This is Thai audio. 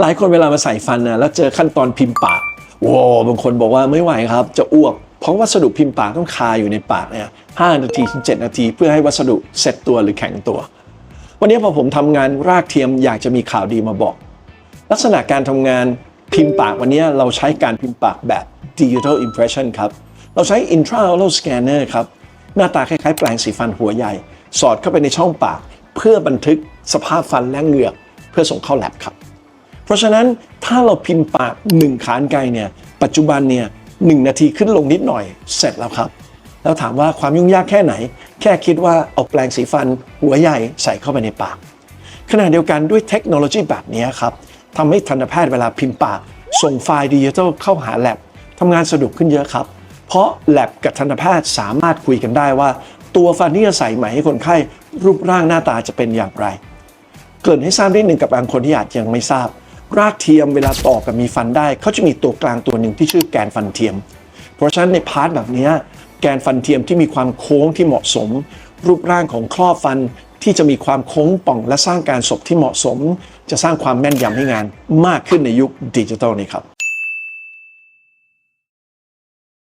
หลายคนเวลามาใส่ฟันนะแล้วเจอขั้นตอนพิมพ์ปากโว้บางคนบอกว่าไม่ไหวครับ จะอ้วก เพราะวัสดุพิมพ์ปากต้องคาอยู่ในปากเนี่ยห้านาทีถึงเจ็ดนาที เพื่อให้วัสดุเซ็ตตัวหรือแข็งตัว วันนี้พอผมทำงานรากเทียมอยากจะมีข่าวดีมาบอก ลักษณะการทำงานพิมพ์ปากวันนี้เราใช้การพิมพ์ปากแบบ Digital Impression ครับเราใช้ Intraoral Scanner ครับหน้าตาคล้ายๆ แปลงสีฟันหัวใหญ่ สอดเข้าไปในช่องปาก เพื่อบันทึกสภาพฟันและเหงือก เพื่อส่งเข้าแลบครับ เพราะฉะนั้นถ้าเราพิมพ์ปาก1ขานไกลเนี่ยปัจจุบันเนี่ยหนาทีขึ้นลงนิดหน่อยเสร็จแล้วครับ แล้วถามว่าความยุ่งยากแค่ไหน แค่คิดว่าเอาแปลงสีฟันหัวใหญ่ใส่เข้าไปในปาก ขณะเดียวกันด้วยเทคโนโลยีแบบนี้ครับทำให้ทันตแพทย์เวลาพิมพ์ปาก ส่งไฟล์ดิจิทัลเข้าหาแลบทำงานสะดวกขึ้นเยอะครับ เพราะแลบกับทันตแพทย์สามารถคุยกันได้ว่า ตัวฟันที่จะใส่ใหม่ให้คนไข้รูปร่างหน้าตาจะเป็นอย่างไร เกรินให้ทราบนิดหนึ่งกับบางคนที่อาจยังไม่ทราบ รากเทียมเวลาต่อกับมีฟันได้ เขาจะมีตัวกลางตัวหนึ่งที่ชื่อแกนฟันเทียม เพราะฉะนั้นในพาร์ทแบบนี้แกนฟันเทียมที่มีความโค้งที่เหมาะสม รูปร่างของครอบฟันที่จะมีความโค้งป่องและสร้างการศพที่เหมาะสม จะสร้างความแม่นยำให้งานมากขึ้นในยุคดิจิทัลนี้ครับ